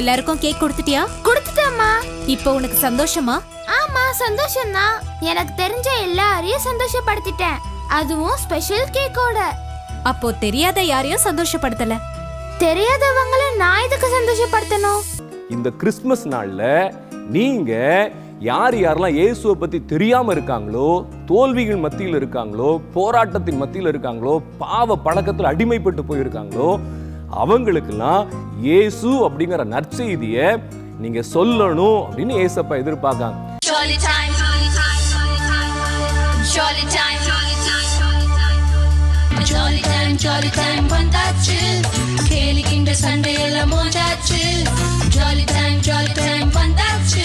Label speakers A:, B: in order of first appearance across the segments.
A: எல்லாருக்கும் கேக் கொடுத்துட்டியா
B: கொடுத்துட்டேம்மா
A: இப்போ உனக்கு சந்தோஷமா
B: ஆமா தான் எனக்கு தெரிஞ்ச எல்லாரையும் சந்தோஷப்படுத்திட்டேன் அதுவும் ஸ்பெஷல் கேக்கோட
A: அப்போ தெரியாத யாரையும் சந்தோஷப்படுத்தல
B: தெரியாதவங்கள நான் எதுக்கு சந்தோஷப்படுத்தணும்
C: இந்த கிறிஸ்மஸ் நாள்ல நீங்க யார் யாரெல்லாம் இயேசுவை பத்தி தெரியாம இருக்காங்களோ தோல்விகள் மத்தியில் இருக்காங்களோ போராட்டத்தின் மத்தியில் இருக்காங்களோ பாவ பழக்கத்தில் அடிமைப்பட்டு போயிருக்காங்களோ அவங்களுக்கெல்லாம் இயேசு அப்படிங்கிற நற்செய்தியை நீங்க சொல்லணும் அப்படின்னு ஏசப்பா எதிர்பார்க்காங்க
D: சண்டையெல்லாம் ஜாலி டைம் ஜாலி டைம் வந்தாச்சு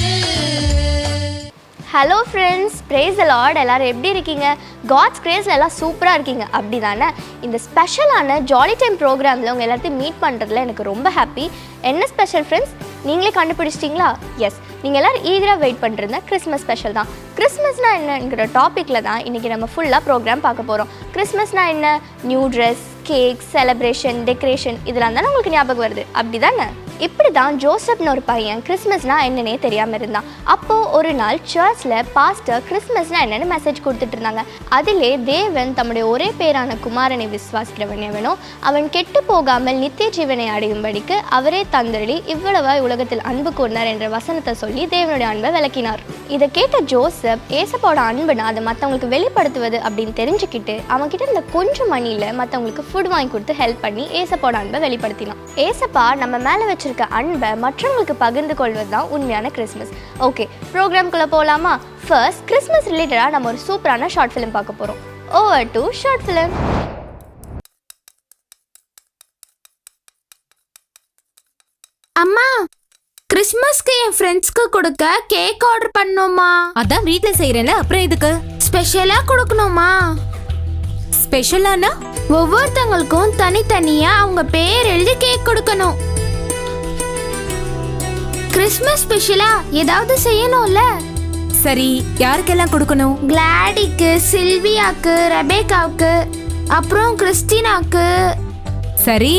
D: ஹலோ ஃப்ரெண்ட்ஸ் ப்ரேஸ் லார்ட் எல்லோரும் எப்படி இருக்கீங்க காட்ஸ் கிரேஸில் எல்லாம் சூப்பராக இருக்கீங்க அப்படி தானே இந்த ஸ்பெஷலான ஜாலி டைம் ப்ரோக்ராமில் உங்கள் எல்லாத்தையும் மீட் பண்ணுறதுல எனக்கு ரொம்ப ஹாப்பி என்ன ஸ்பெஷல் ஃப்ரெண்ட்ஸ் நீங்களே கண்டுபிடிச்சிட்டிங்களா எஸ் நீங்கள் எல்லோரும் ஈகராக வெயிட் பண்ணுறது கிறிஸ்மஸ் ஸ்பெஷல் தான் கிறிஸ்மஸ்னால் என்னங்கிற டாப்பிக்கில் தான் இன்றைக்கி நம்ம ஃபுல்லாக ப்ரோக்ராம் பார்க்க போகிறோம் கிறிஸ்மஸ்னால் என்ன new dress cake celebration decoration இதெல்லாம் தானே உங்களுக்கு ஞாபகம் வருது அப்படி தானே இப்படி தான் ஜோசப்னு ஒரு பையன் கிறிஸ்மஸ்னால் என்னன்னே தெரியாமல் இருந்தான் அப்போது ஒரு நாள் சர்ச்சில் பாஸ்டர் கிறிஸ்மஸ்னால் என்னென்னு மெசேஜ் கொடுத்துட்டு இருந்தாங்க அதிலே தேவன் தம்முடைய ஒரே பேரான குமாரனை விசுவாசிக்கிறவன் எவனோ அவன் கெட்டு போகாமல் நித்திய ஜீவனை அடையும்படிக்கு அவரே தந்தரளி இவ்வளவாய் உலகத்தில் அன்பு கூர்ந்தார் என்ற வசனத்தை சொல்லி தேவனுடைய அன்பை விளக்கினார் இதை கேட்ட ஜோசப் ஏசப்போட அன்புனா அதை மற்றவங்களுக்கு வெளிப்படுத்துவது அப்படின்னு தெரிஞ்சுக்கிட்டு அவன்கிட்ட இருந்த கொஞ்சம் மணியில் மற்றவங்களுக்கு ஃபுட் வாங்கி கொடுத்து ஹெல்ப் பண்ணி ஏசப்போட அன்பை வெளிப்படுத்தினான் ஏசப்பா நம்ம மேலே வச்சிருக்க இருக்க அன்பை மற்றவங்களுக்கு பகிர்ந்து கொள்வது தான் உண்மையான கிறிஸ்மஸ் ஓகே ப்ரோக்ராம்குள்ளே போகலாமா ஃபர்ஸ்ட் கிறிஸ்மஸ் ரிலேட்டடாக நம்ம ஒரு சூப்பரான ஷார்ட் ஃபிலிம் பார்க்க போகிறோம் ஓவர் டு ஷார்ட் ஃபிலிம்
B: அம்மா கிறிஸ்மஸ்க்கு என் ஃப்ரெண்ட்ஸ்க்கு கொடுக்க கேக் ஆர்டர் பண்ணோமா
A: அதான் வீட்ல செய்யறேன்ல அப்புறம் இதுக்கு
B: ஸ்பெஷலா கொடுக்கணுமா
A: ஸ்பெஷலானா
B: ஒவ்வொருத்தவங்களுக்கும் தனித்தனியா அவங்க பேர் எழுதி கேக் கொடுக்கணும் கிறிஸ்மஸ் ஸ்பெஷலா ஏதாவது செய்யணும்ல
A: சரி யாருக்கெல்லாம் கொடுக்கணும்
B: கிளாடிக்கு சில்வியாக்கு ரெபேக்காவுக்கு அப்புறம் கிறிஸ்டினாக்கு
A: சரி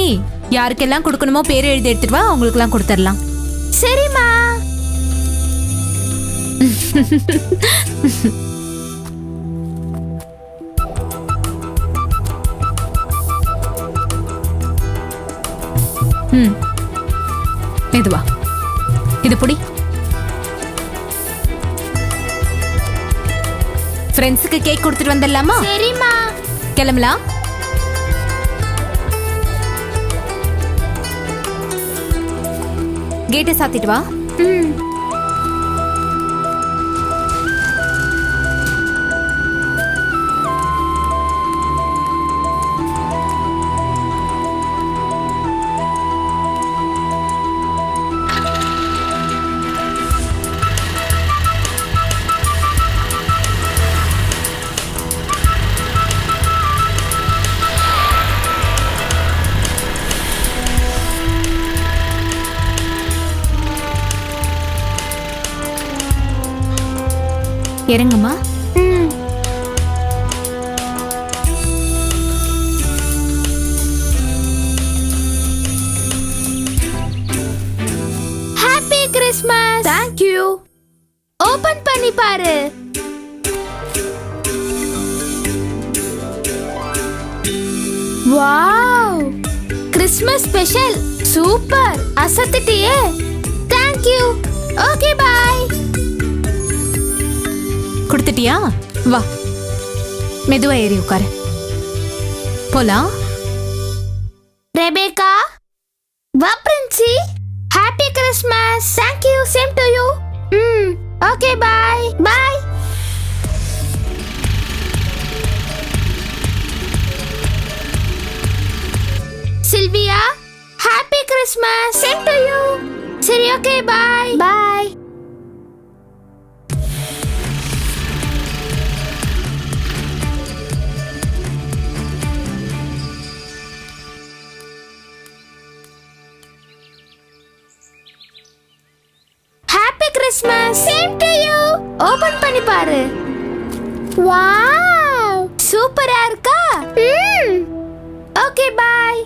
A: யாருக்கெல்லாம் கொடுக்கணுமோ பேர் எழுதி எடுத்துட்டு வா எல்லாம் கொடுத்துடலாம் சரிம்மா ம் மெதுவா இது புடி ஃப்ரெண்ட்ஸுக்கு கேக் கொடுத்துட்டு வந்துடலாமா சரிம்மா கிளம்பலாம் கேட்டை சாத்திட்டு வா ம் இறங்குமா
B: happy Christmas thank you open பண்ணி பாரு வாவ் கிறிஸ்மஸ் ஸ்பெஷல் சூப்பர் அசத்திட்டியே தேங்க் யூ ஓகே பாய்
A: கொடுத்துட்டியா வா மெதுவா ஏறி உட்காரு போலாம்
B: ரெபேக்கா வா Princy happy Christmas thank you same to you hmm okay bye bye Sylvia happy Christmas same to you சரி ஓகே பாய் பாய் ஓபன் பண்ணி பாரு வாவ் சூப்பரா இருக்கா ஓகே பாய்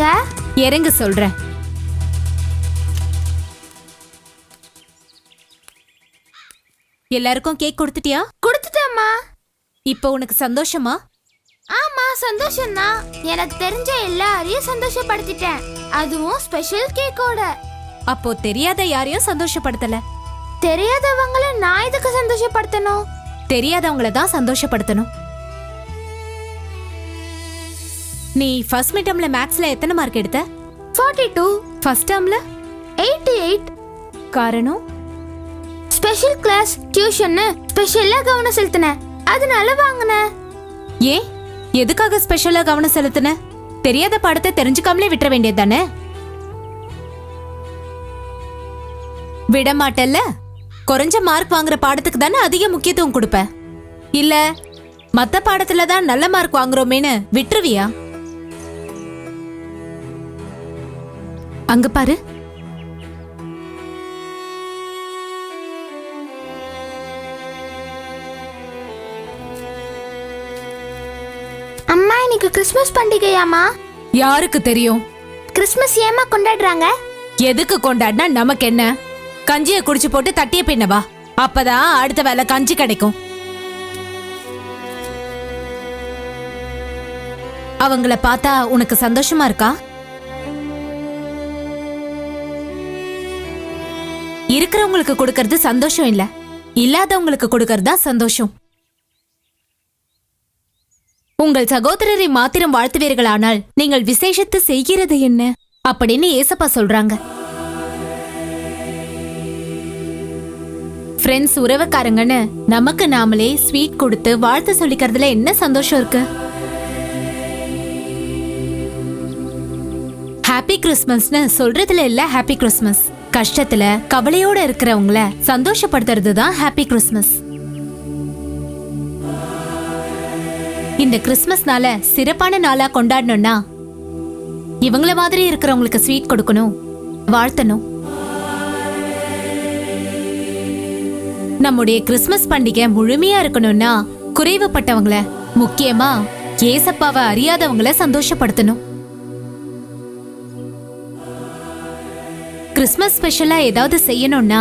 D: போறீங்க
A: இறங்க சொல்றேன் எல்லாருக்கும் கேக் கொடுத்துட்டியா
B: கொடுத்துட்டேம்மா
A: இப்போ உனக்கு சந்தோஷமா
B: ஆமா சந்தோஷம்தான் எனக்கு தெரிஞ்ச எல்லாரையும் சந்தோஷப்படுத்திட்டேன் அதுவும் ஸ்பெஷல் கேக்கோட
A: அப்போ தெரியாத யாரையும் சந்தோஷப்படுத்தல
B: தெரியாதவங்கள நான் எதுக்கு சந்தோஷப்படுத்தணும்
A: தெரியாதவங்கள தான் சந்தோஷப்படுத்தணும் நீ ஃபர்ஸ்ட் மிட்டம்ல மேக்ஸ்ல எத்தனை மார்க் எடுத்த
B: 42 ஃபர்ஸ்ட் டேர்ம்ல 88 காரணம் ஸ்பெஷல் கிளாஸ் டியூஷன் ஸ்பெஷலா கவனம் செலுத்தினேன் அதனால வாங்குன
A: ஏன் எதுக்காக ஸ்பெஷலா கவனம் செலுத்தின தெரியாத பாடத்தை தெரிஞ்சுக்காமலே விட்டுற வேண்டியது தானே விட மாட்டல்ல குறைஞ்ச மார்க் வாங்குற பாடத்துக்கு தானே அதிக முக்கியத்துவம் கொடுப்ப இல்ல மத்த பாடத்துல தான் நல்ல மார்க் வாங்குறோமேனு விட்டுருவியா அங்க பாரு
B: அம்மா இன்னைக்கு கிறிஸ்மஸ் பண்டிகையாமா
A: யாருக்கு தெரியும்
B: கிறிஸ்மஸ் ஏமா கொண்டாடுறாங்க
A: எதுக்கு கொண்டாடினா நமக்கு என்ன கஞ்சியை குடிச்சு போட்டு தட்டிய பின்னவா அப்பதான் அடுத்த வேலை கஞ்சி கிடைக்கும் அவங்கள பார்த்தா உனக்கு சந்தோஷமா இருக்கா இருக்கிறவங்களுக்கு கொடுக்கறது சந்தோஷம் இல்ல இல்லாதவங்களுக்கு கொடுக்கறது தான் சந்தோஷம் உங்கள் சகோதரரை மாத்திரம் வாழ்த்துவீர்களானால் நீங்கள் விசேஷத்தை செய்கிறது என்ன அப்படின்னு ஏசப்பா சொல்றாங்க ஃப்ரெண்ட்ஸ் உறவுக்காரங்கன்னு நமக்கு நாமளே ஸ்வீட் கொடுத்து வாழ்த்து சொல்லிக்கிறதுல என்ன சந்தோஷம் இருக்கு ஹாப்பி கிறிஸ்மஸ்னு சொல்றதுல இல்ல ஹாப்பி கிறிஸ்மஸ் கஷ்டத்துல கவலையோட இருக்கிறவங்கள சந்தோஷப்படுத்துறது தான் ஹாப்பி கிறிஸ்மஸ் இந்த கிறிஸ்மஸ் நாள சிறப்பான நாளா கொண்டாடணும்னா இவங்கள மாதிரி இருக்கிறவங்களுக்கு ஸ்வீட் கொடுக்கணும் வாழ்த்தணும் நம்முடைய கிறிஸ்மஸ் பண்டிகை முழுமையா இருக்கணும்னா குறைவுப்பட்டவங்கள முக்கியமா ஏசப்பாவை அறியாதவங்கள சந்தோஷப்படுத்தணும் கிறிஸ்மஸ் ஸ்பெஷலா ஏதாவது செய்யணும்னா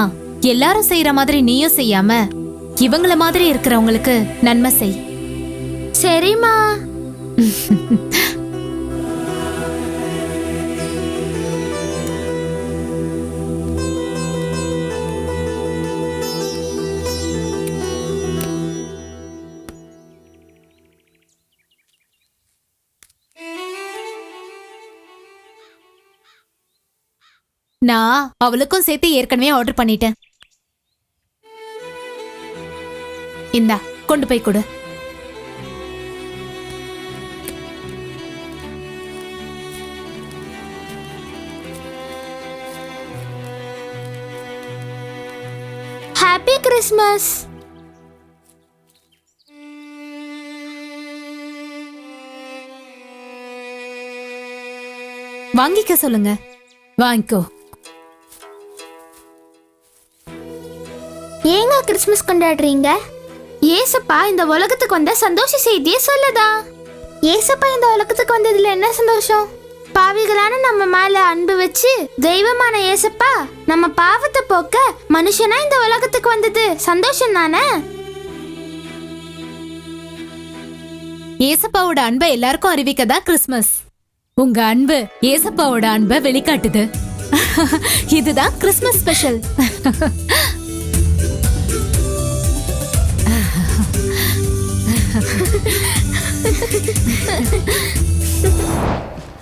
A: எல்லாரும் செய்யற மாதிரி நீயும் செய்யாம இவங்கள மாதிரி இருக்கிறவங்களுக்கு நன்மை செய்
B: சரிம்மா
A: நான் அவளுக்கும் சேர்த்து ஏற்கனவே ஆர்டர் பண்ணிட்டேன் இந்தா கொண்டு போய் கொடு
B: ஹாப்பி கிறிஸ்மஸ்
A: வாங்கிக்க சொல்லுங்க வாங்கிக்கோ
B: ஏங்க கிறிஸ்மஸ் கொண்டாடுறீங்க ஏசப்பா இந்த உலகத்துக்கு வந்த சந்தோஷ செய்தியை சொல்லுதா ஏசப்பா இந்த உலகத்துக்கு வந்ததுல என்ன சந்தோஷம் பாவிகளான நம்ம மேல அன்பு வச்சு தெய்வமான ஏசப்பா நம்ம பாவத்தை போக்க மனுஷனா இந்த உலகத்துக்கு வந்தது சந்தோஷம் தானே
A: ஏசப்பாவோட அன்பை எல்லாருக்கும் அறிவிக்க தான் கிறிஸ்மஸ் உங்க அன்பு ஏசப்பாவோட அன்பை வெளிக்காட்டுது இதுதான் கிறிஸ்மஸ் ஸ்பெஷல்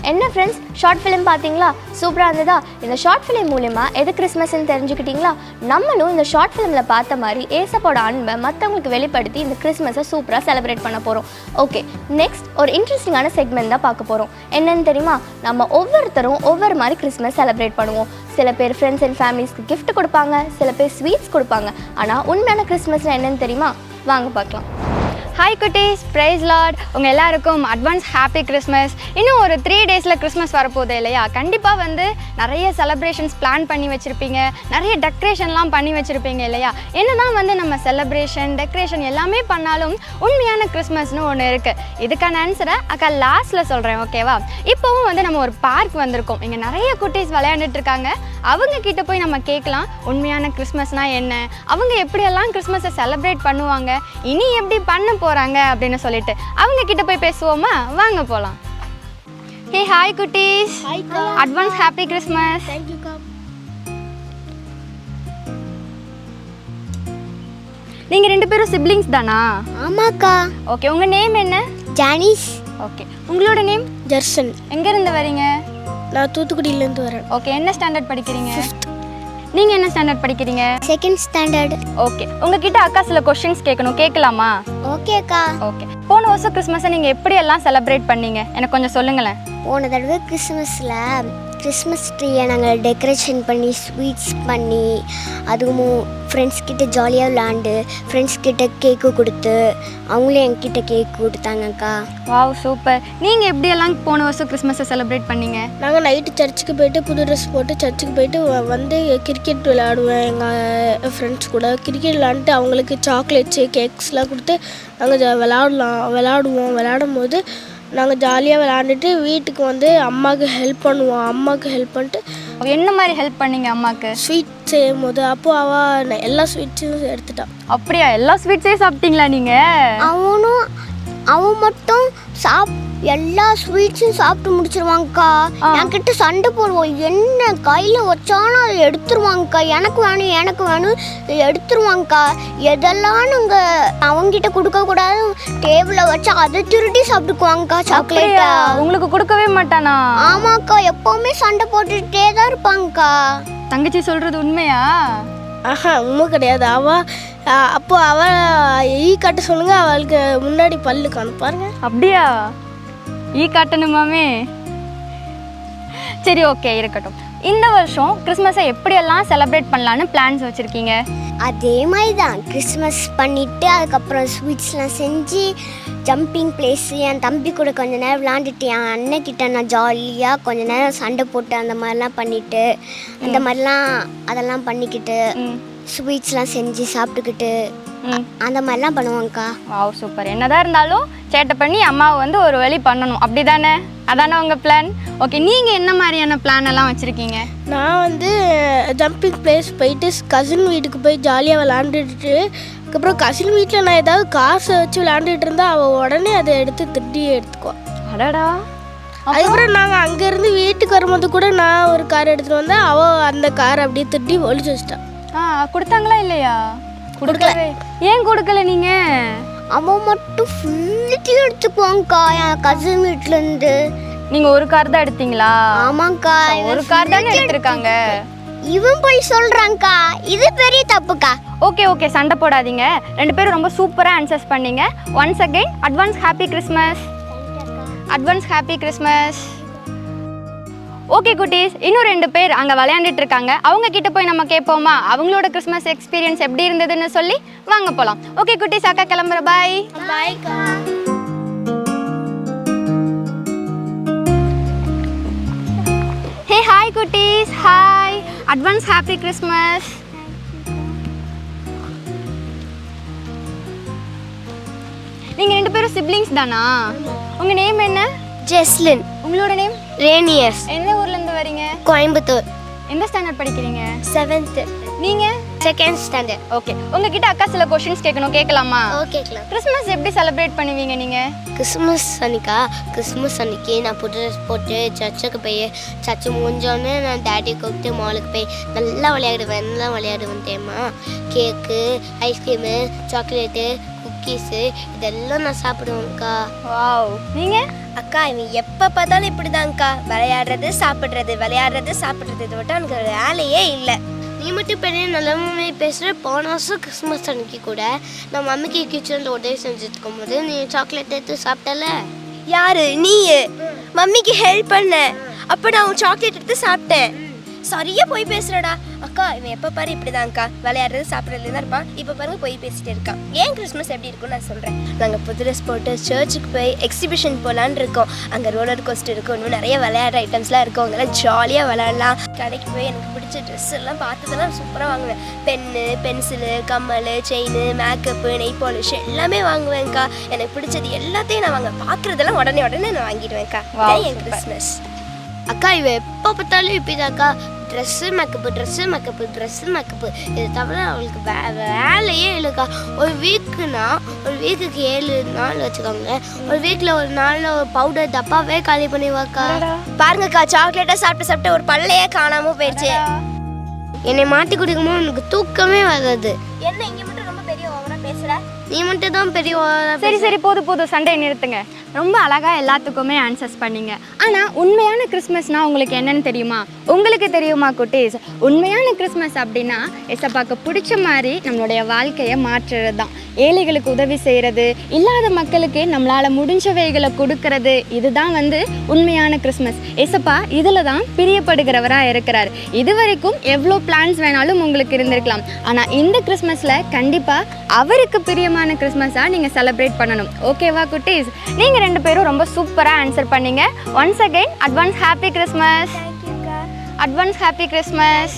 D: என்ன ஃப்ரெண்ட்ஸ் ஷார்ட் ஃபிலிம் பார்த்தீங்களா சூப்பராக இருந்ததா இந்த ஷார்ட் ஃபிலிம் மூலிமா எது கிறிஸ்மஸ்ன்னு தெரிஞ்சுக்கிட்டிங்களா நம்மளும் இந்த ஷார்ட் ஃபிலிமில் பார்த்த மாதிரி ஏசப்போட அன்பை மற்றவங்களுக்கு வெளிப்படுத்தி இந்த கிறிஸ்மஸை சூப்பராக செலிப்ரேட் பண்ண போகிறோம் ஓகே நெக்ஸ்ட் ஒரு இன்ட்ரெஸ்டிங்கான செக்மெண்ட் தான் பார்க்க போகிறோம் என்னென்னு தெரியுமா நம்ம ஒவ்வொருத்தரும் ஒவ்வொரு மாதிரி கிறிஸ்மஸ் செலிப்ரேட் பண்ணுவோம் சில பேர் ஃப்ரெண்ட்ஸ் அண்ட் ஃபேமிலிஸ்க்கு கிஃப்ட் கொடுப்பாங்க சில பேர் ஸ்வீட்ஸ் கொடுப்பாங்க ஆனால் உண்மையான கிறிஸ்மஸ்னால் என்னென்னு தெரியுமா வாங்க பார்க்கலாம் ஹாய் குட்டீஸ் ப்ரைஸ் லார்ட் உங்கள் எல்லாருக்கும் அட்வான்ஸ் ஹாப்பி கிறிஸ்மஸ் இன்னும் ஒரு த்ரீ டேஸில் கிறிஸ்மஸ் வரப்போகுது இல்லையா கண்டிப்பாக வந்து நிறைய செலப்ரேஷன்ஸ் பிளான் பண்ணி வச்சுருப்பீங்க நிறைய டெக்ரேஷன்லாம் பண்ணி வச்சுருப்பீங்க இல்லையா என்ன தான் வந்து நம்ம செலப்ரேஷன் டெக்ரேஷன் எல்லாமே பண்ணாலும் உண்மையான கிறிஸ்மஸ்னு ஒன்று இருக்குது இதுக்கான ஆன்சரை அக்கா லாஸ்ட்டில் சொல்கிறேன் ஓகேவா இப்போவும் வந்து நம்ம ஒரு பார்க் வந்திருக்கோம் இங்கே நிறைய குட்டீஸ் விளையாண்டுட்டு இருக்காங்க அவங்க கிட்ட போய் நம்ம கேட்கலாம் உண்மையான கிறிஸ்மஸ்னால் என்ன அவங்க எப்படியெல்லாம் கிறிஸ்மஸை செலப்ரேட் பண்ணுவாங்க இனி எப்படி பண்ண போகிறாங்க அப்படின்னு சொல்லிட்டு அவங்க கிட்ட போய் பேசுவோமா வாங்க போகலாம் ஹே ஹாய் குட்டீஸ் அட்வான்ஸ் ஹாப்பி கிறிஸ்மஸ் நீங்க ரெண்டு பேரும் சிப்லிங்ஸ் தானா ஆமாக்கா ஓகே உங்க நேம் என்ன ஜானிஸ் ஓகே உங்களோட நேம் ஜர்ஷன் எங்க இருந்து வரீங்க
E: நான் தூத்துக்குடியிலேருந்து வரேன்
D: ஓகே என்ன ஸ்டாண்டர்ட் படிக்கிறீங்க நீங்கள் என்ன ஸ்டாண்டர்ட் படிக்கிறீங்க
F: செகண்ட் ஸ்டாண்டர்ட்
D: ஓகே உங்ககிட்ட அக்கா சில क्वेश्चंस கேட்கணும் கேட்கலாமா ஓகே அக்கா ஓகே போன வருஷம் கிறிஸ்மஸை நீங்கள் எப்படியெல்லாம் செலிப்ரேட் பண்ணீங்க எனக்கு கொஞ்சம் சொல்லுங்களேன்
F: போன தடவை கிறிஸ்மஸில் கிறிஸ்மஸ் ட்ரீயை நாங்கள் டெக்கரேஷன் பண்ணி ஸ்வீட்ஸ் பண்ணி அதுவும் ஃப்ரெண்ட்ஸ் கிட்ட ஜாலியாக விளாண்டு கிட்ட கேக்கு கொடுத்து அவங்களும் என்கிட்ட கேக் கொடுத்தாங்கக்கா
D: வாவ் சூப்பர் நீங்கள் எப்படியெல்லாம் போன வருஷம் கிறிஸ்மஸை செலிப்ரேட் பண்ணீங்க
E: நாங்கள் நைட்டு சர்ச்சுக்கு போயிட்டு புது ட்ரெஸ் போட்டு சர்ச்சுக்கு போயிட்டு வந்து கிரிக்கெட் விளையாடுவேன் எங்கள் ஃப்ரெண்ட்ஸ் கூட கிரிக்கெட் விளாண்டுட்டு அவங்களுக்கு சாக்லேட்ஸு கேக்ஸ்லாம் கொடுத்து நாங்கள் விளாடலாம் விளாடுவோம் விளாடும் போது நாங்கள் ஜாலியாக விளாண்டுட்டு வீட்டுக்கு வந்து அம்மாவுக்கு ஹெல்ப் பண்ணுவோம் அம்மாவுக்கு ஹெல்ப் பண்ணிட்டு
D: என்ன மாதிரி ஹெல்ப் பண்ணீங்க அம்மாவுக்கு
E: ஸ்வீட் செய்யும் போது அப்போ அவ எல்லா ஸ்வீட்ஸையும் எடுத்துட்டான்
D: அப்படியா எல்லா ஸ்வீட்ஸையும் சாப்பிட்டீங்களா நீங்கள்
F: அவனும் அவன் மட்டும் சாப் எல்லா ஸ்வீட்ஸும் சாப்பிட்டு முடிச்சிருவாங்கக்கா கிட்ட சண்டை போடுவோம் என்ன கையில் வச்சாலும் அதை எடுத்துருவாங்கக்கா எனக்கு வேணும் எனக்கு வேணும் எடுத்துருவாங்கக்கா எதெல்லாம் நாங்கள் அவங்ககிட்ட கொடுக்கக்கூடாது டேபிளில் வச்சா அதை திருடி சாப்பிட்டுக்குவாங்கக்கா
D: சாக்லேட்டா உங்களுக்கு கொடுக்கவே மாட்டானா
F: ஆமாக்கா எப்போவுமே சண்டை போட்டுகிட்டே தான் இருப்பாங்கக்கா
D: தங்கச்சி சொல்கிறது உண்மையா
E: ஆஹா உண்மை கிடையாது அவள் அப்போ அவள் ஈ கட்ட சொல்லுங்கள் அவளுக்கு முன்னாடி பல்லு காணும் பாருங்க
D: அப்படியா ஈ காட்டணுமாமே சரி ஓகே இருக்கட்டும் இந்த வருஷம் கிறிஸ்மஸை எப்படியெல்லாம் செலிப்ரேட் பண்ணலான்னு பிளான்ஸ் வச்சுருக்கீங்க
F: அதே மாதிரி தான் கிறிஸ்மஸ் பண்ணிவிட்டு அதுக்கப்புறம் ஸ்வீட்ஸ்லாம் செஞ்சு ஜம்பிங் பிளேஸு என் தம்பி கூட கொஞ்ச நேரம் விளாண்டுட்டு என் அண்ணக்கிட்ட நான் ஜாலியாக கொஞ்ச நேரம் சண்டை போட்டு அந்த மாதிரிலாம் பண்ணிவிட்டு அந்த மாதிரிலாம் அதெல்லாம் பண்ணிக்கிட்டு ஸ்வீட்ஸ்லாம் செஞ்சு சாப்பிட்டுக்கிட்டு அந்த மாதிரிலாம் பண்ணுவாங்கக்கா
D: வாவ் சூப்பர் என்னதான் இருந்தாலும் சேட்டை பண்ணி அம்மாவை வந்து ஒரு வழி பண்ணணும் அப்படி தானே அதானே உங்கள் பிளான் ஓகே நீங்கள் என்ன மாதிரியான பிளான் எல்லாம் வச்சுருக்கீங்க
E: நான் வந்து ஜம்பிங் பிளேஸ் போயிட்டு கசின் வீட்டுக்கு போய் ஜாலியாக விளாண்டுட்டு அதுக்கப்புறம் கசின் வீட்டில் நான் ஏதாவது காசை வச்சு விளாண்டுட்டு இருந்தா அவள் உடனே அதை எடுத்து திருடி எடுத்துக்குவான் அடடா அதுக்கப்புறம் நாங்கள் அங்கேருந்து வீட்டுக்கு வரும்போது கூட நான் ஒரு கார் எடுத்துகிட்டு வந்தேன் அவள் அந்த கார் அப்படியே திருடி ஒழிச்சு வச்சிட்டான்
D: ஆ கொடுத்தாங்களா இல்லையா கொடுக்கல ஏன் கொடுக்கல நீங்க
F: அவன் மட்டும் ஃபுல்லத்தையும் எடுத்துக்குவாங்கக்கா என் கசின் வீட்டுல இருந்து
D: நீங்க ஒரு கார் தான் எடுத்தீங்களா
F: ஆமாக்கா ஒரு
D: கார் தானே எடுத்திருக்காங்க
F: இவன் போய் சொல்றாங்கக்கா இது பெரிய தப்புக்கா
D: ஓகே ஓகே சண்டை போடாதீங்க ரெண்டு பேரும் ரொம்ப சூப்பராக ஆன்சர்ஸ் பண்ணீங்க once again advance happy Christmas advance happy Christmas okay குட்டீஸ் இன்னும் ரெண்டு பேர் அங்கே விளையாண்டுட்டு இருக்காங்க அவங்க கிட்ட போய் நம்ம கேட்போமா அவங்களோட கிறிஸ்மஸ் எக்ஸ்பீரியன்ஸ் எப்படி இருந்ததுன்னு சொல்லி வாங்க போகலாம் ஓகே குட்டீஸ் அக்கா கிளம்புற பாய் பாய் ஹே ஹாய் குட்டீஸ் ஹாய் அட்வான்ஸ் ஹாப்பி கிறிஸ்மஸ் நீங்கள் ரெண்டு பேரும் சிப்ளிங்ஸ் தானா உங்கள் நேம் என்ன ஜெஸ்லின் உங்களோட நேம் ரேனியஸ் எந்த ஊர்ல இருந்து வரீங்க கோயம்புத்தூர் எந்த ஸ்டாண்டர்ட் படிக்கிறீங்க செவன்த் நீங்க
E: செகண்ட் ஸ்டாண்டர்ட் ஓகே
D: உங்ககிட்ட அக்கா சில क्वेश्चंस கேட்கணும் கேட்கலாமா ஓகே கேட்கலாம் கிறிஸ்மஸ் எப்படி செலிப்ரேட் பண்ணுவீங்க நீங்க
F: கிறிஸ்மஸ் அன்னைக்கா கிறிஸ்மஸ் அன்னைக்கு நான் புது ட்ரெஸ் போட்டு சர்ச்சுக்கு போய் சர்ச்சு முடிஞ்சோடனே நான் டாடி கூப்பிட்டு மாலுக்கு போய் நல்லா விளையாடுவேன் நல்லா விளையாடுவேன் தேமா கேக்கு ஐஸ்கிரீமு சாக்லேட்டு குக்கீஸு இதெல்லாம் நான் சாப்பிடுவேன்க்கா
D: வாவ் நீங்கள் அக்கா இவன் எப்போ பார்த்தாலும் இப்படி தான்க்கா விளையாடுறது சாப்பிட்றது விளையாடுறது சாப்பிட்றது இதை விட்டு அவனுக்கு வேலையே இல்லை
E: நீ மட்டும் பெரிய நிலைமை பேசுகிற போன வருஷம் கிறிஸ்மஸ் அன்னைக்கு கூட நம்ம மம்மிக்கு கிச்சனில் உதவி செஞ்சுருக்கும் போது நீ சாக்லேட் எடுத்து சாப்பிட்டல
F: யாரு நீ மம்மிக்கு ஹெல்ப் பண்ண அப்போ நான் சாக்லேட் எடுத்து சாப்பிட்டேன்
D: சரியா போய் பேசுறடா அக்கா இவன் எப்ப பாரு இப்படிதான் அக்கா விளையாடுறது சாப்பிடுறது தான் இருப்பான் இப்ப பாருங்க போய் பேசிட்டு இருக்கான் ஏன் கிறிஸ்மஸ் எப்படி இருக்கும்னு நான் சொல்றேன் நாங்க
F: புது ட்ரெஸ் போட்டு சர்ச்சுக்கு போய் எக்ஸிபிஷன் போலான்னு இருக்கோம் அங்க ரோலர் கோஸ்ட் இருக்கும் இன்னும் நிறைய விளையாடுற ஐட்டம்ஸ்லாம் இருக்கும் அங்கெல்லாம் ஜாலியா விளையாடலாம் கடைக்கு போய் எனக்கு பிடிச்ச ட்ரெஸ் எல்லாம் பார்த்ததெல்லாம் சூப்பராக வாங்குவேன் பென்னு பென்சிலு கம்மல் செயின் மேக்கப்பு நெய் பாலிஷ் எல்லாமே வாங்குவேன்க்கா எனக்கு பிடிச்சது எல்லாத்தையும் நான் வாங்க பார்க்குறதெல்லாம் உடனே உடனே நான் வாங்கிடுவேன்க்கா என் கிறிஸ்மஸ்
E: அக்கா இவ எப்போ பார்த்தாலும் அக்கா dress makeup dress makeup dress makeup இது தவிர அவளுக்கு வே வேலையே இல்லைக்கா ஒரு வீக்குனா ஒரு வீக்குக்கு ஏழு நாள் வச்சுக்கோங்க ஒரு வீக்கில் ஒரு நாளில் ஒரு பவுடர் தப்பாவே காலி பண்ணிவாக்கா பாருங்கக்கா சாக்லேட்டாக சாப்பிட்டு சாப்பிட்டு ஒரு பல்லையே காணாமல் போயிடுச்சு என்னை மாற்றி குடிக்கும்போது உனக்கு தூக்கமே வராது
D: என்ன இங்கே மட்டும் ரொம்ப பெரிய ஓவராக பேசுகிற நீ
E: மட்டும் தான் பெரிய ஓவராக சரி
D: சரி போதும் போதும் சண்டை நிறுத்துங்க ரொம்ப அழகாக எல்லாத்துக்குமே ஆன்சர்ஸ் பண்ணீங்க ஆனால் உண்மையான கிறிஸ்மஸ்னால் உங்களுக்கு என்னென்னு தெரியுமா உங்களுக்கு தெரியுமா குட்டீஸ் உண்மையான கிறிஸ்மஸ் அப்படின்னா எசப்பாக்கு பிடிச்ச மாதிரி நம்மளுடைய வாழ்க்கையை மாற்றுறது தான் ஏழைகளுக்கு உதவி செய்கிறது இல்லாத மக்களுக்கு நம்மளால் முடிஞ்சவைகளை கொடுக்கறது இதுதான் வந்து உண்மையான கிறிஸ்மஸ் எசப்பா இதில் தான் பிரியப்படுகிறவராக இருக்கிறார் இது வரைக்கும் எவ்வளோ பிளான்ஸ் வேணாலும் உங்களுக்கு இருந்திருக்கலாம் ஆனால் இந்த கிறிஸ்மஸில் கண்டிப்பாக அவருக்கு பிரியமான கிறிஸ்மஸாக நீங்கள் செலப்ரேட் பண்ணணும் ஓகேவா குட்டீஸ் நீங்கள் ரெண்டு பேரும் ரொம்ப சூப்பராக ஆன்சர் பண்ணீங்க once again advance happy Christmas advance happy Christmas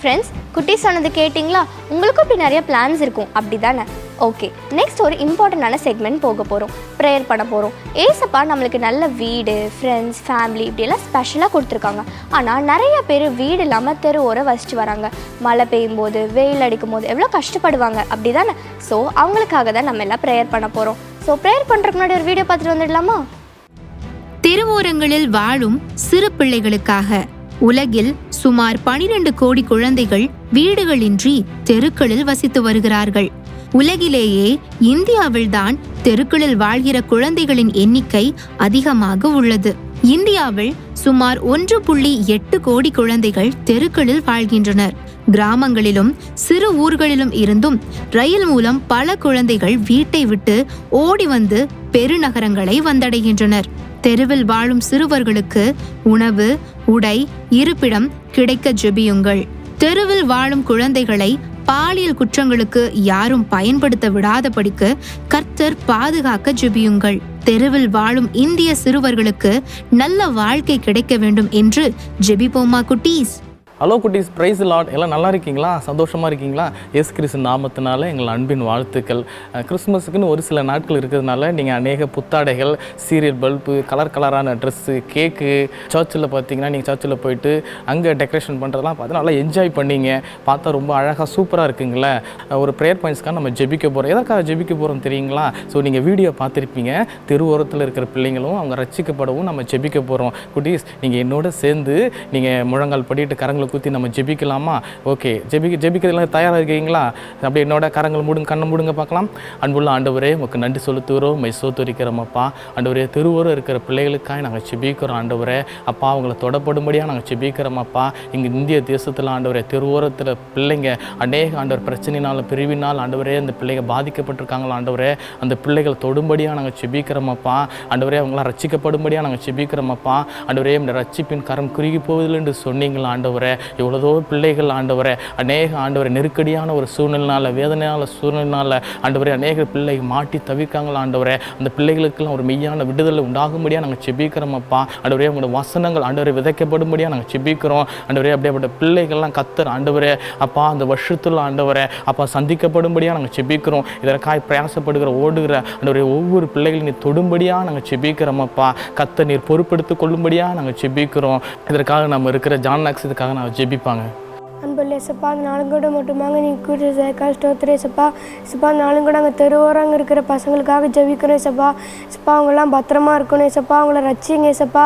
D: friends குட்டி சொன்னது கேட்டிங்களா உங்களுக்கும் இப்படி நிறைய பிளான்ஸ் இருக்கும் அப்படி தானே ஓகே நெக்ஸ்ட் ஒரு இம்பார்ட்டண்ட்டான செக்மெண்ட் போக போகிறோம் ப்ரேயர் பண்ண போகிறோம் ஏசப்பா நம்மளுக்கு நல்ல வீடு ஃப்ரெண்ட்ஸ் ஃபேமிலி இப்படியெல்லாம் ஸ்பெஷலாக கொடுத்துருக்காங்க ஆனால் நிறைய பேர் வீடு இல்லாமல் தெரு ஓர வசிச்சு வராங்க மழை பெய்யும் போது வெயில் அடிக்கும் போது எவ்வளோ கஷ்டப்படுவாங்க அப்படி தானே ஸோ அவங்களுக்காக தான் நம்ம எல்லாம் ப்ரேயர் பண்ண போகிறோம் ஸோ ப்ரேயர் முன்னாடி ஒரு வீடியோ பார்த்துட்டு வந்துடலாமா
G: தெருவோரங்களில் வாழும் சிறு பிள்ளைகளுக்காக உலகில் சுமார் பனிரெண்டு கோடி குழந்தைகள் வீடுகளின்றி தெருக்களில் வசித்து வருகிறார்கள் உலகிலேயே இந்தியாவில்தான் தெருக்களில் வாழ்கிற குழந்தைகளின் எண்ணிக்கை அதிகமாக உள்ளது இந்தியாவில் சுமார் ஒன்று புள்ளி எட்டு கோடி குழந்தைகள் தெருக்களில் வாழ்கின்றனர் கிராமங்களிலும் சிறு ஊர்களிலும் இருந்தும் ரயில் மூலம் பல குழந்தைகள் வீட்டை விட்டு ஓடி வந்து பெருநகரங்களை வந்தடைகின்றனர் தெருவில் வாழும் சிறுவர்களுக்கு உணவு உடை இருப்பிடம் கிடைக்க ஜெபியுங்கள் தெருவில் வாழும் குழந்தைகளை பாலியல் குற்றங்களுக்கு யாரும் பயன்படுத்த விடாதபடிக்கு கர்த்தர் பாதுகாக்க ஜெபியுங்கள் தெருவில் வாழும் இந்திய சிறுவர்களுக்கு நல்ல வாழ்க்கை கிடைக்க வேண்டும் என்று ஜெபிபோமா குட்டீஸ்
H: ஹலோ குட்டீஸ் ப்ரைஸ் லாட் எல்லாம் நல்லா இருக்கீங்களா சந்தோஷமாக இருக்கீங்களா எஸ் கிறிஸ்து நாமத்தினால எங்கள் அன்பின் வாழ்த்துக்கள் கிறிஸ்மஸுக்குன்னு ஒரு சில நாட்கள் இருக்கிறதுனால நீங்கள் அநேக புத்தாடைகள் சீரியல் பல்பு கலர் கலரான ட்ரெஸ்ஸு கேக்கு சர்ச்சில் பார்த்தீங்கன்னா நீங்கள் சர்ச்சில் போயிட்டு அங்கே டெக்கரேஷன் பண்ணுறதெல்லாம் பார்த்து நல்லா என்ஜாய் பண்ணிங்க பார்த்தா ரொம்ப அழகாக சூப்பராக இருக்குங்களே ஒரு ப்ரேயர் பாயிண்ட்ஸ்க்காக நம்ம ஜெபிக்க போகிறோம் எதற்காக ஜெபிக்க போகிறோம் தெரியுங்களா ஸோ நீங்கள் வீடியோ பார்த்துருப்பீங்க தெருவோரத்தில் இருக்கிற பிள்ளைங்களும் அவங்க ரசிக்கப்படவும் நம்ம ஜெபிக்க போகிறோம் குட்டீஸ் நீங்கள் என்னோட சேர்ந்து நீங்கள் முழங்கால் படிட்டு கரங்களை குத்தி நம்ம ஜெபிக்கலாமா ஓகே ஜெபிக்க ஜெபிக்கிறதுலாம் தயாராக இருக்கீங்களா அப்படி என்னோட கரங்கள் மூடுங்க கண்ணை மூடுங்க பார்க்கலாம் அன்புள்ள ஆண்டவரே உங்களுக்கு நன்றி செலுத்துகிறோம் மை அப்பா ஆண்டவரே திருவோரம் இருக்கிற பிள்ளைகளுக்காக நாங்கள் செபிக்கிறோம் ஆண்டவரே அப்பா அவங்கள தொடப்படும்படியாக நாங்கள் அப்பா இங்கே இந்திய தேசத்தில் ஆண்டவரே திருவோரத்தில் பிள்ளைங்க அநேக ஆண்டவர் பிரச்சனையினால் பிரிவினால் ஆண்டவரே அந்த பிள்ளைங்க பாதிக்கப்பட்டிருக்காங்களா ஆண்டவரே அந்த பிள்ளைகள் தொடும்படியாக நாங்கள் செபிக்கிறோமப்பா ஆண்டவரே அவங்களாம் ரசிக்கப்படும்படியாக நாங்கள் செபிக்கிறோமப்பா ஆண்டவரே இந்த ரட்சிப்பின் கரம் குறுகி போவதில்லை என்று சொன்னீங்களா ஆண்டவரே இவ்வளோதோ பிள்ளைகள் ஆண்டவரை அநேக ஆண்டவரை நெருக்கடியான ஒரு சூழ்நிலைனால வேதனையான சூழ்நிலைனால ஆண்டவரை அநேக பிள்ளை மாட்டி தவிக்காங்களா ஆண்டவரை அந்த பிள்ளைகளுக்கெல்லாம் ஒரு மெய்யான விடுதலை உண்டாகும்படியாக நாங்கள் செபிக்கிறோம் அப்பா ஆண்டவரே உங்களோட வசனங்கள் ஆண்டவரை விதைக்கப்படும்படியாக நாங்கள் செபிக்கிறோம் ஆண்டவரே அப்படியே பிள்ளைகள்லாம் கத்தர் ஆண்டவரே அப்பா அந்த வருஷத்தில் ஆண்டவரை அப்பா சந்திக்கப்படும்படியாக நாங்கள் செபிக்கிறோம் இதற்காக பிரயாசப்படுகிற ஓடுகிற ஆண்டவரே ஒவ்வொரு பிள்ளைகளையும் நீ தொடும்படியாக நாங்கள் செபிக்கிறோம் அப்பா கத்தை நீர் பொறுப்படுத்திக் கொள்ளும்படியாக நாங்கள் செபிக்கிறோம் இதற்காக நம்ம இருக்கிற ஜான் இதுக்காக நான் ஜெபிப்பாங்க
I: அன்புள்ள சப்பா அந்த நாளுங்கூட மட்டுமாங்க நீங்கள் கூட்டு சேர்க்க சப்பா சப்பா இசப்பா அந்த நாளுங்கூட அங்கே தெருவோரங்க இருக்கிற பசங்களுக்காக ஜெபிக்கிறோம் சப்பா சப்பா அவங்களாம் பத்திரமா இருக்கணும் இசப்பா அவங்கள ரச்சிங்க இசப்பா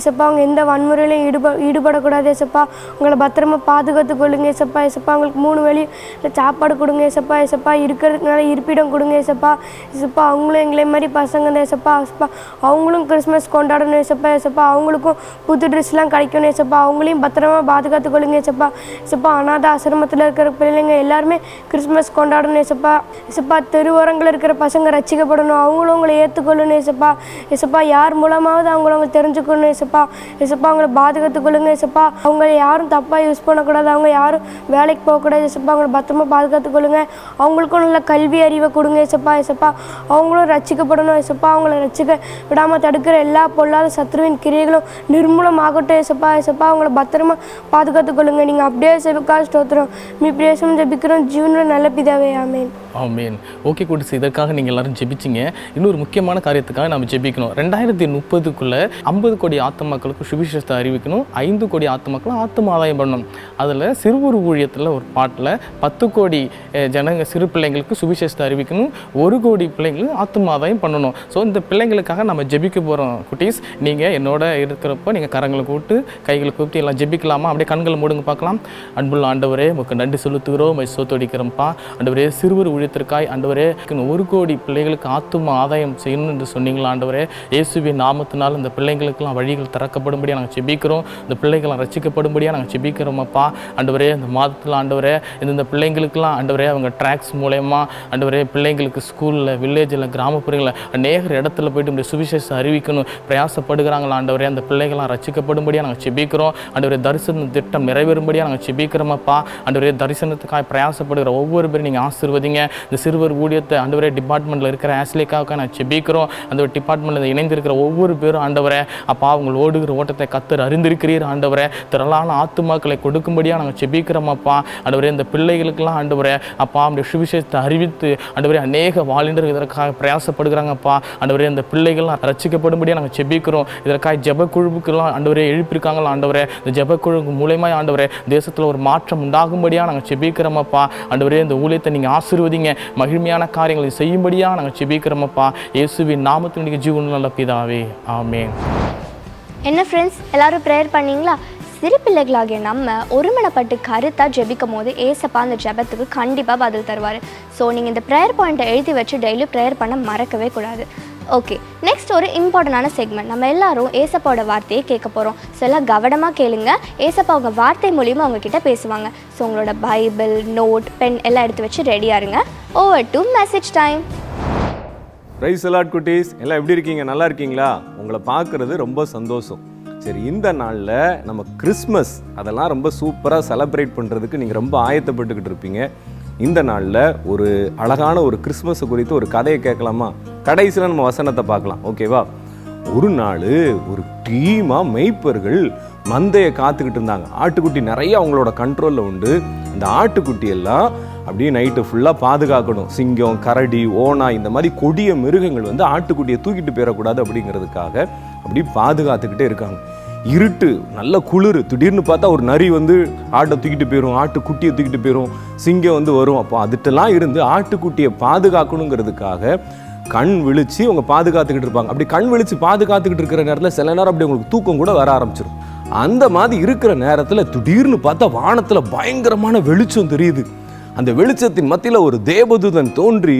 I: இசப்பா அவங்க எந்த வன்முறையிலையும் ஈடுப ஈடுபடக்கூடாது இசப்பா உங்களை பத்திரமா பாதுகாத்து கொள்ளுங்க இசப்பா இசப்பா அவங்களுக்கு மூணு வேலையும் சாப்பாடு கொடுங்க இசப்பா இசப்பா இருக்கிறதுனால இருப்பிடம் கொடுங்க இசப்பா இசப்பா அவங்களும் எங்களே மாதிரி பசங்க தான் இசப்பா அவங்களும் கிறிஸ்மஸ் கொண்டாடணும் இசப்பா இசப்பா அவங்களுக்கும் புது ட்ரெஸ்லாம் கிடைக்கணும் இசப்பா அவங்களையும் பத்திரமா பாதுகாத்து கொள்ளுங்க இசப்பா நேசப்பா அநாத ஆசிரமத்தில் இருக்கிற பிள்ளைங்க எல்லாருமே கிறிஸ்மஸ் கொண்டாடணும் நேசப்பா நேசப்பா தெருவோரங்களில் இருக்கிற பசங்க ரசிக்கப்படணும் அவங்களும் உங்களை ஏற்றுக்கொள்ளணும் நேசப்பா இசப்பா யார் மூலமாவது அவங்களவங்க தெரிஞ்சுக்கணும் நேசப்பா நேசப்பா அவங்கள பாதுகாத்துக்கொள்ளுங்க நேசப்பா அவங்க யாரும் தப்பாக யூஸ் பண்ணக்கூடாது அவங்க யாரும் வேலைக்கு போகக்கூடாது நேசப்பா அவங்கள பத்திரமா பாதுகாத்துக்கொள்ளுங்க அவங்களுக்கும் நல்ல கல்வி அறிவை கொடுங்க நேசப்பா நேசப்பா அவங்களும் ரசிக்கப்படணும் நேசப்பா அவங்கள ரசிக்க விடாமல் தடுக்கிற எல்லா பொல்லாத சத்ருவின் கிரியைகளும் நிர்மூலமாகட்டும் நேசப்பா நேசப்பா அவங்கள பத்திரமா பாதுகாத்துக்கொள்ளுங்க நீங்கள் அப்படியே செபுக்கா ஸ்தோத்திரம் மீ பிரேசம் ஜெபிக்கிறோம் ஜீவனோட நல்ல பிதாவே ஆமேன்
H: ஆமீன் ஓகே கூட்டிஸ் இதற்காக நீங்கள் எல்லாரும் ஜெபிச்சிங்க இன்னொரு முக்கியமான காரியத்துக்காக நம்ம ஜெபிக்கணும் ரெண்டாயிரத்தி முப்பதுக்குள்ளே ஐம்பது கோடி ஆத்மாக்களுக்கு சுவிசேஷத்தை அறிவிக்கணும் ஐந்து கோடி ஆத்மாக்களும் ஆத்ம ஆதாயம் பண்ணணும் அதில் சிறுவர் ஊழியத்தில் ஒரு பாட்டில் பத்து கோடி ஜனங்க சிறு பிள்ளைங்களுக்கு சுவிசேஷத்தை அறிவிக்கணும் ஒரு கோடி பிள்ளைங்களுக்கு ஆத்ம ஆதாயம் பண்ணணும் ஸோ இந்த பிள்ளைங்களுக்காக நம்ம ஜெபிக்க போகிறோம் குட்டீஸ் நீங்கள் என்னோட இருக்கிறப்போ நீங்கள் கரங்களை கூப்பிட்டு கைகளை கூப்பிட்டு எல்லாம் ஜெபிக்கலாமா அப்படியே கண்களை மூடுங்க பார்க்கலாம் அன்புள்ள ஆண்டவரே உமக்கு நன்றி செலுத்துகிறோம் சோத்தடிக்கிறோம்ப்பா சோத்தொடிக்கிறோம்ப்பா ஆண்டவரே சிறுவர் ஊழியத்திற்காய் ஆண்டவரே ஒரு கோடி பிள்ளைகளுக்கு ஆத்தும ஆதாயம் செய்யணும் என்று சொன்னீங்களா ஆண்டவரே இயேசுவின் நாமத்தினால் இந்த பிள்ளைங்களுக்கெல்லாம் வழிகள் திறக்கப்படும்படியாக நாங்கள் செபிக்கிறோம் இந்த பிள்ளைகள்லாம் ரசிக்கப்படும்படியாக நாங்கள் செபிக்கிறோமப்பா ஆண்டவரே இந்த மாதத்தில் ஆண்டவரே இந்த பிள்ளைங்களுக்கெல்லாம் ஆண்டவரே அவங்க ட்ராக்ஸ் மூலயமா ஆண்டவரே பிள்ளைங்களுக்கு ஸ்கூலில் வில்லேஜில் கிராமப்புறங்களில் அநேக இடத்துல போயிட்டு இப்படி சுவிசேஷம் அறிவிக்கணும் பிரயாசப்படுகிறாங்களா ஆண்டவரே அந்த பிள்ளைகள்லாம் ரசிக்கப்படும்படியாக நாங்கள் செபிக்கிறோம் ஆண்டவரே தரிசன திட்டம் நிறைவேறும்படியாக நாங்கள் செபி ஸ்தோத்திரிக்கிறமப்பா அன்றுவரே தரிசனத்துக்காக பிரயாசப்படுகிற ஒவ்வொரு பேரும் நீங்கள் ஆசிர்வதிங்க இந்த சிறுவர் ஊழியத்தை அன்றுவரே டிபார்ட்மெண்ட்டில் இருக்கிற ஆஸ்லேக்காக நான் செபிக்கிறோம் அந்த ஒரு டிபார்ட்மெண்ட்டில் இணைந்திருக்கிற ஒவ்வொரு பேரும் ஆண்டவரை அப்பா அவங்கள ஓடுகிற ஓட்டத்தை கத்தர் அறிந்திருக்கிறீர் ஆண்டவரை திரளான ஆத்துமாக்களை கொடுக்கும்படியாக நாங்கள் செபிக்கிறோமாப்பா ஆண்டவரே இந்த பிள்ளைகளுக்கெல்லாம் ஆண்டவரை அப்பா அவங்களுடைய சுவிசேஷத்தை அறிவித்து ஆண்டவரே அநேக வாலிண்டர் இதற்காக பிரயாசப்படுகிறாங்கப்பா ஆண்டவரே இந்த பிள்ளைகள்லாம் ரசிக்கப்படும்படியாக நாங்கள் செபிக்கிறோம் இதற்காக ஜபக்குழுவுக்கெல்லாம் குழுவுக்கெல்லாம் ஆண்டவரே எழுப்பியிருக்காங்களா ஆண்டவரை இந்த ஜபக்குழு மூலயமா ஆண்டவரை தேசத்தில் ஒரு ஒரு மாற்றம் உண்டாகும்படியாக நாங்கள் செபிக்கிறோமப்பா ஆண்டவரே இந்த ஊழியத்தை நீங்கள் ஆசிர்வதிங்க மகிழ்மையான காரியங்களை செய்யும்படியாக நாங்கள் செபிக்கிறோமப்பா இயேசுவின் நாமத்தினுடைய ஜீவன் நல்ல பிதாவே ஆமே
D: என்ன ஃப்ரெண்ட்ஸ் எல்லாரும் ப்ரேயர் பண்ணீங்களா சிறு பிள்ளைகளாகிய நம்ம ஒருமனப்பட்டு கருத்தாக ஜெபிக்கும் போது ஏசப்பா அந்த ஜெபத்துக்கு கண்டிப்பாக பதில் தருவார் ஸோ நீங்கள் இந்த ப்ரேயர் பாயிண்ட்டை எழுதி வச்சு டெய்லி ப்ரேயர் பண்ண மறக்கவே கூடாது ஓகே நெக்ஸ்ட் ஒரு இம்பார்ட்டண்டான செக்மெண்ட் நம்ம எல்லாரும் ஏசப்பாவோட வார்த்தையை கேட்க போகிறோம் ஸோ எல்லாம் கவனமாக கேளுங்க ஏசப்பா அவங்க வார்த்தை மூலியமாக அவங்கக்கிட்ட பேசுவாங்க ஸோ உங்களோட பைபிள் நோட் பென் எல்லாம் எடுத்து வச்சு ரெடியாக இருங்க ஓவர் டு மெசேஜ் டைம்
C: ரைஸ் அலாட் குட்டீஸ் எல்லாம் எப்படி இருக்கீங்க நல்லா இருக்கீங்களா உங்களை பார்க்குறது ரொம்ப சந்தோஷம் சரி இந்த நாளில் நம்ம கிறிஸ்மஸ் அதெல்லாம் ரொம்ப சூப்பராக செலப்ரேட் பண்ணுறதுக்கு நீங்கள் ரொம்ப ஆயத்தப்பட்டுக்கிட்டு இருப்பீங்க இந்த நாளில் ஒரு அழகான ஒரு கிறிஸ்மஸை குறித்து ஒரு கதையை கேட்கலாமா கடைசியில் நம்ம வசனத்தை பார்க்கலாம் ஓகேவா ஒரு நாள் ஒரு டீமாக மெய்ப்பர்கள் மந்தையை காத்துக்கிட்டு இருந்தாங்க ஆட்டுக்குட்டி நிறைய அவங்களோட கண்ட்ரோலில் உண்டு அந்த ஆட்டுக்குட்டி எல்லாம் அப்படியே நைட்டு ஃபுல்லாக பாதுகாக்கணும் சிங்கம் கரடி ஓனா இந்த மாதிரி கொடிய மிருகங்கள் வந்து ஆட்டுக்குட்டியை தூக்கிட்டு போயிடக்கூடாது அப்படிங்கிறதுக்காக அப்படி பாதுகாத்துக்கிட்டே இருக்காங்க இருட்டு நல்ல குளிர் திடீர்னு பார்த்தா ஒரு நரி வந்து ஆட்டை தூக்கிட்டு போயிடும் ஆட்டுக்குட்டியை தூக்கிட்டு போயிடும் சிங்கம் வந்து வரும் அப்போ அதுட்டெல்லாம் இருந்து ஆட்டுக்குட்டியை பாதுகாக்கணுங்கிறதுக்காக கண் விழிச்சு அவங்க பாதுகாத்துக்கிட்டு இருப்பாங்க அப்படி கண் விழிச்சு பாதுகாத்துக்கிட்டு இருக்கிற நேரத்தில் சில நேரம் அப்படி உங்களுக்கு தூக்கம் கூட வர ஆரம்பிச்சிடும் அந்த மாதிரி இருக்கிற நேரத்தில் திடீர்னு பார்த்தா வானத்தில் பயங்கரமான வெளிச்சம் தெரியுது அந்த வெளிச்சத்தின் மத்தியில் ஒரு தேவதூதன் தோன்றி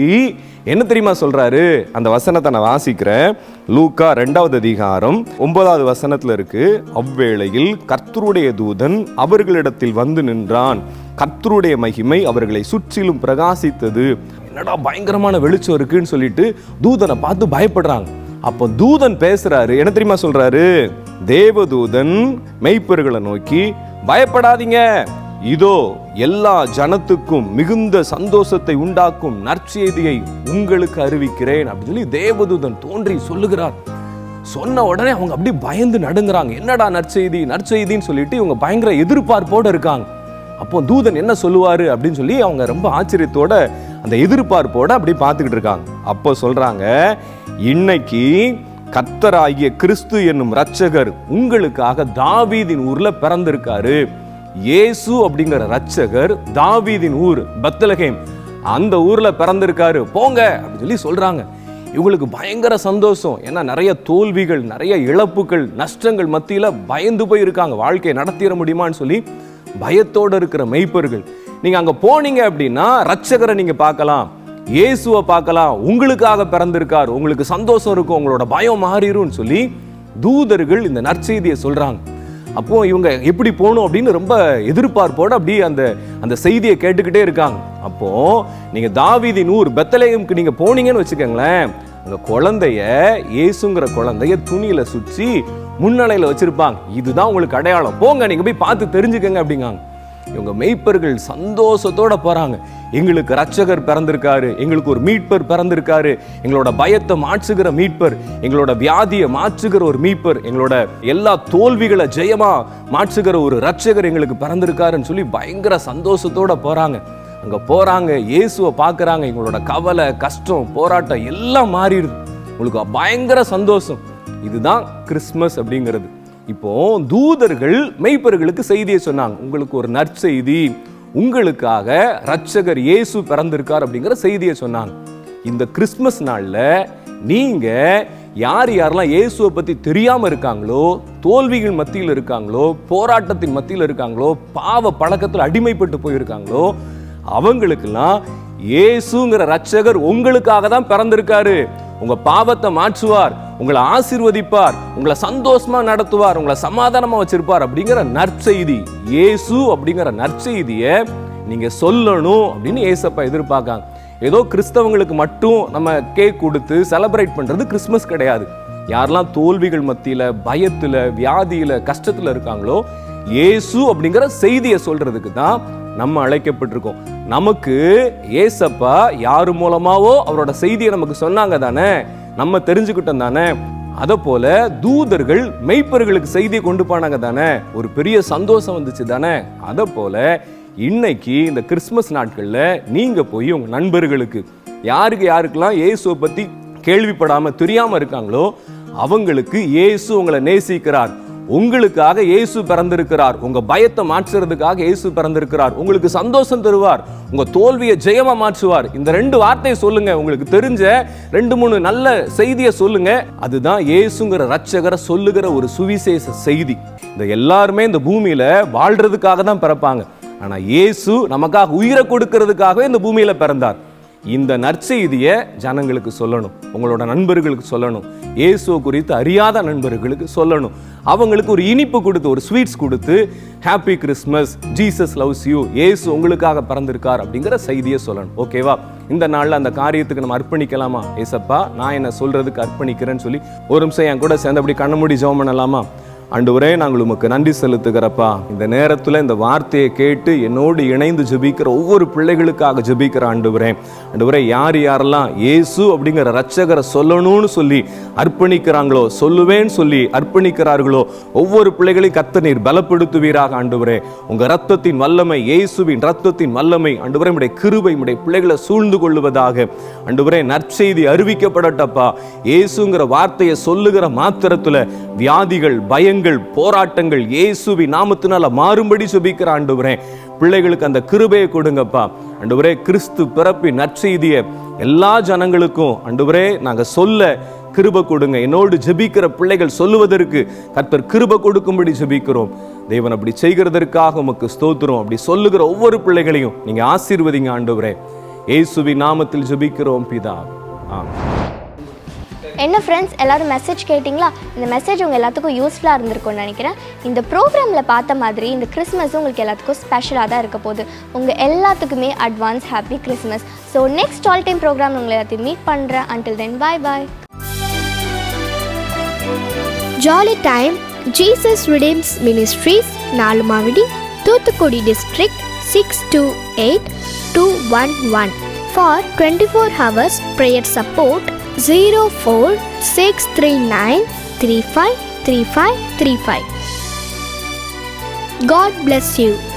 C: என்ன தெரியுமா சொல்கிறாரு அந்த வசனத்தை நான் வாசிக்கிறேன் லூக்கா ரெண்டாவது அதிகாரம் ஒன்பதாவது வசனத்தில் இருக்கு அவ்வேளையில் கர்த்தருடைய தூதன் அவர்களிடத்தில் வந்து நின்றான் கர்த்தருடைய மகிமை அவர்களை சுற்றிலும் பிரகாசித்தது என்னடா பயங்கரமான வெளிச்சம் இருக்குன்னு சொல்லிட்டு தூதனை பார்த்து பயப்படுறாங்க அப்போ தூதன் பேசுறாரு என்ன தெரியுமா சொல்றாரு தேவதூதன் மெய்ப்பர்களை நோக்கி பயப்படாதீங்க இதோ எல்லா ஜனத்துக்கும் மிகுந்த சந்தோஷத்தை உண்டாக்கும் நற்செய்தியை உங்களுக்கு அறிவிக்கிறேன் அப்படின்னு சொல்லி தேவதூதன் தோன்றி சொல்லுகிறார் சொன்ன உடனே அவங்க அப்படி பயந்து நடுங்குறாங்க என்னடா நற்செய்தி நற்செய்தின்னு சொல்லிட்டு இவங்க பயங்கர எதிர்பார்ப்போடு இருக்காங்க அப்போ தூதன் என்ன சொல்லுவார் அப்படின்னு சொல்லி அவங்க ரொம்ப ஆச்சரியத்தோட அந்த எதிர்பார்ப்போட அப்படி பார்த்துக்கிட்டு இருக்காங்க அப்போ சொல்கிறாங்க இன்னைக்கு கத்தராகிய கிறிஸ்து என்னும் ரட்சகர் உங்களுக்காக தாவீதின் ஊரில் பிறந்திருக்காரு இயேசு அப்படிங்கிற ரட்சகர் தாவீதின் ஊர் பத்தலகேம் அந்த ஊரில் பிறந்திருக்காரு போங்க அப்படின்னு சொல்லி சொல்கிறாங்க இவங்களுக்கு பயங்கர சந்தோஷம் ஏன்னா நிறைய தோல்விகள் நிறைய இழப்புகள் நஷ்டங்கள் மத்தியில் பயந்து போய் இருக்காங்க வாழ்க்கையை நடத்திட முடியுமான்னு சொல்லி பயத்தோடு இருக்கிற மெய்ப்பர்கள் நீங்கள் அங்கே போனீங்க அப்படின்னா ரட்சகரை நீங்கள் பார்க்கலாம் இயேசுவை பார்க்கலாம் உங்களுக்காக பிறந்திருக்கார் உங்களுக்கு சந்தோஷம் இருக்கும் உங்களோட பயம் மாறிடும்னு சொல்லி தூதர்கள் இந்த நற்செய்தியை சொல்கிறாங்க அப்போது இவங்க எப்படி போகணும் அப்படின்னு ரொம்ப எதிர்பார்ப்போடு அப்படியே அந்த அந்த செய்தியை கேட்டுக்கிட்டே இருக்காங்க அப்போது நீங்கள் தாவிதி நூறு பெத்தலேயமுக்கு நீங்கள் போனீங்கன்னு வச்சுக்கோங்களேன் அந்த குழந்தைய இயேசுங்கிற குழந்தைய துணியில் சுற்றி முன்னலையில் வச்சுருப்பாங்க இதுதான் உங்களுக்கு அடையாளம் போங்க நீங்கள் போய் பார்த்து தெரிஞ்சுக்கங்க அப்படிங்காங்க இவங்க மெய்ப்பர்கள் சந்தோஷத்தோடு போகிறாங்க எங்களுக்கு ரட்சகர் பிறந்திருக்காரு எங்களுக்கு ஒரு மீட்பர் பிறந்திருக்காரு எங்களோட பயத்தை மாற்றுகிற மீட்பர் எங்களோட வியாதியை மாற்றுகிற ஒரு மீட்பர் எங்களோட எல்லா தோல்விகளை ஜெயமாக மாற்றுகிற ஒரு ரட்சகர் எங்களுக்கு பிறந்திருக்காருன்னு சொல்லி பயங்கர சந்தோஷத்தோடு போகிறாங்க அங்கே போகிறாங்க இயேசுவை பார்க்குறாங்க எங்களோட கவலை கஷ்டம் போராட்டம் எல்லாம் மாறிடுது உங்களுக்கு பயங்கர சந்தோஷம் இதுதான் கிறிஸ்மஸ் அப்படிங்கிறது இப்போ தூதர்கள் மெய்ப்பர்களுக்கு செய்தியை சொன்னாங்க உங்களுக்கு ஒரு நற்செய்தி உங்களுக்காக ரட்சகர் இயேசு பிறந்திருக்கார் அப்படிங்கிற செய்தியை சொன்னாங்க இந்த கிறிஸ்மஸ் நாளில் நீங்கள் யார் யாரெல்லாம் இயேசுவை பற்றி தெரியாமல் இருக்காங்களோ தோல்விகள் மத்தியில் இருக்காங்களோ போராட்டத்தின் மத்தியில் இருக்காங்களோ பாவ பழக்கத்தில் அடிமைப்பட்டு போயிருக்காங்களோ அவங்களுக்கெல்லாம் இயேசுங்கிற ரட்சகர் உங்களுக்காக தான் பிறந்திருக்காரு உங்கள் பாவத்தை மாற்றுவார் உங்களை ஆசிர்வதிப்பார் உங்களை சந்தோஷமாக நடத்துவார் உங்களை சமாதானமாக வச்சிருப்பார் அப்படிங்கிற நற்செய்தி ஏசு அப்படிங்கிற நற்செய்தியை நீங்கள் சொல்லணும் அப்படின்னு ஏசப்பா எதிர்பார்க்காங்க ஏதோ கிறிஸ்தவங்களுக்கு மட்டும் நம்ம கேக் கொடுத்து செலப்ரேட் பண்ணுறது கிறிஸ்மஸ் கிடையாது யாரெல்லாம் தோல்விகள் மத்தியில் பயத்தில் வியாதியில் கஷ்டத்தில் இருக்காங்களோ ஏசு அப்படிங்கிற செய்தியை சொல்கிறதுக்கு தான் நம்ம அழைக்கப்பட்டிருக்கோம் நமக்கு ஏசப்பா யார் மூலமாவோ அவரோட செய்தியை நமக்கு சொன்னாங்க தானே நம்ம தெரிஞ்சுக்கிட்டோம் தானே அதை போல தூதர்கள் மெய்ப்பர்களுக்கு செய்தியை கொண்டு போனாங்க தானே ஒரு பெரிய சந்தோஷம் வந்துச்சு தானே அதை போல இன்னைக்கு இந்த கிறிஸ்மஸ் நாட்களில் நீங்கள் போய் உங்கள் நண்பர்களுக்கு யாருக்கு யாருக்கெல்லாம் இயேசுவை பற்றி கேள்விப்படாமல் தெரியாமல் இருக்காங்களோ அவங்களுக்கு இயேசு உங்களை நேசிக்கிறார் உங்களுக்காக இயேசு பிறந்திருக்கிறார் உங்க பயத்தை மாற்றுறதுக்காக இயேசு பிறந்திருக்கிறார் உங்களுக்கு சந்தோஷம் தருவார் உங்க தோல்வியை ஜெயமா மாற்றுவார் இந்த ரெண்டு வார்த்தையை சொல்லுங்க உங்களுக்கு தெரிஞ்ச ரெண்டு மூணு நல்ல செய்தியை சொல்லுங்க அதுதான் இயேசுங்கிற ரட்சகரை சொல்லுகிற ஒரு சுவிசேஷ செய்தி இந்த எல்லாருமே இந்த பூமியில வாழ்றதுக்காக தான் பிறப்பாங்க ஆனால் இயேசு நமக்காக உயிரை கொடுக்கறதுக்காகவே இந்த பூமியில் பிறந்தார் இந்த நற்செய்தியை ஜனங்களுக்கு சொல்லணும் உங்களோட நண்பர்களுக்கு சொல்லணும் இயேசுவை குறித்து அறியாத நண்பர்களுக்கு சொல்லணும் அவங்களுக்கு ஒரு இனிப்பு கொடுத்து ஒரு ஸ்வீட்ஸ் கொடுத்து happy Christmas Jesus loves you ஏசு உங்களுக்காக பிறந்திருக்கார் அப்படிங்கிற செய்தியை சொல்லணும் ஓகேவா இந்த நாளில் அந்த காரியத்துக்கு நம்ம அர்ப்பணிக்கலாமா ஏசப்பா நான் என்ன சொல்கிறதுக்கு அர்ப்பணிக்கிறேன்னு சொல்லி ஒரு நிமிஷம் என் கூட சேர்ந்து அப்படி கண்ண மூடி பண்ணலாமா ஆண்டவரே நாங்கள் உமக்கு நன்றி செலுத்துகிறப்பா இந்த நேரத்தில் இந்த வார்த்தையை கேட்டு என்னோடு இணைந்து ஜபிக்கிற ஒவ்வொரு பிள்ளைகளுக்காக ஜபிக்கிற ஆண்டவரே ஆண்டவரே யார் யாரெல்லாம் ஏசு அப்படிங்கிற ரட்சகரை சொல்லணும்னு சொல்லி அர்ப்பணிக்கிறாங்களோ சொல்லுவேன்னு சொல்லி அர்ப்பணிக்கிறார்களோ ஒவ்வொரு பிள்ளைகளையும் கத்த நீர் பலப்படுத்துவீராக ஆண்டவரே உங்கள் ரத்தத்தின் வல்லமை இயேசுவின் ரத்தத்தின் வல்லமை ஆண்டவரே நம்முடைய கிருபை நம்முடைய பிள்ளைகளை சூழ்ந்து கொள்வதாக ஆண்டவரே நற்செய்தி அறிவிக்கப்படட்டப்பா இயேசுங்கிற வார்த்தையை சொல்லுகிற மாத்திரத்தில் வியாதிகள் பயம் பயங்கள் போராட்டங்கள் இயேசுவி நாமத்தினால மாறும்படி சுபிக்கிற ஆண்டவரே பிள்ளைகளுக்கு அந்த கிருபையை கொடுங்கப்பா ஆண்டவரே கிறிஸ்து பிறப்பி நற்செய்தியை எல்லா ஜனங்களுக்கும் ஆண்டவரே நாங்கள் சொல்ல கிருப கொடுங்க என்னோடு ஜெபிக்கிற பிள்ளைகள் சொல்லுவதற்கு கர்த்தர் கிருப கொடுக்கும்படி ஜெபிக்கிறோம் தேவன் அப்படி செய்கிறதற்காக உமக்கு ஸ்தோத்திரம் அப்படி சொல்லுகிற ஒவ்வொரு பிள்ளைகளையும் நீங்கள் ஆசீர்வதிங்க ஆண்டவரே இயேசுவி நாமத்தில் ஜெபிக்கிறோம் பிதா ஆமாம்
D: என்ன ஃப்ரெண்ட்ஸ் எல்லோரும் மெசேஜ் கேட்டிங்களா இந்த மெசேஜ் உங்கள் எல்லாத்துக்கும் யூஸ்ஃபுல்லாக இருந்திருக்கும்னு நினைக்கிறேன் இந்த ப்ரோக்ராமில் பார்த்த மாதிரி இந்த கிறிஸ்மஸ் உங்களுக்கு எல்லாத்துக்கும் ஸ்பெஷலாக தான் இருக்க போகுது உங்கள் எல்லாத்துக்குமே advance happy Christmas so next all time programme உங்களை எல்லாத்தையும் மீட் பண்ணுறேன் until then bye bye jolly time Jesus redeems ministries Nalumavadi Thoothukudi district six two eight two one one for twenty four hours prayer support zero four six three nine three five three five three five. God bless you.